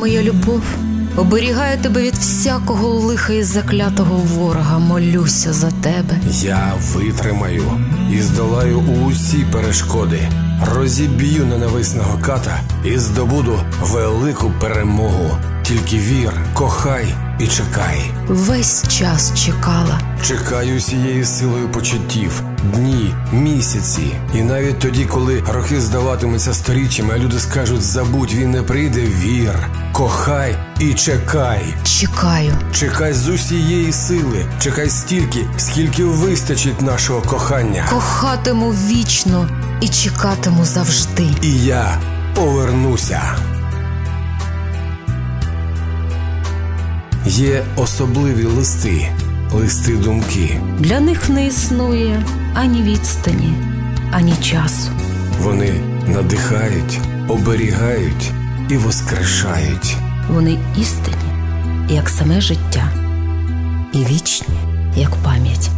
моя любов, оберігає тебе від всякого лиха і заклятого ворога. Молюся за тебе. Я витримаю і здолаю усі перешкоди, розіб'ю ненависного ката і здобуду велику перемогу. Тільки вір, кохай і чекай. Весь час чекала. Чекаю усією силою почуттів, дні, місяці, і навіть тоді, коли роки здаватимуться сторіччями, а люди скажуть забудь, він не прийде. Вір, кохай і чекай. Чекаю. Чекай з усієї сили, чекай стільки, скільки вистачить нашого кохання. Кохатиму вічно і чекатиму завжди. І я повернуся. Є особливі листи, листи думки. Для них не існує ані відстані, ані часу. Вони надихають, оберігають і воскрешають. Вони істинні, як саме життя, і вічні, як пам'ять.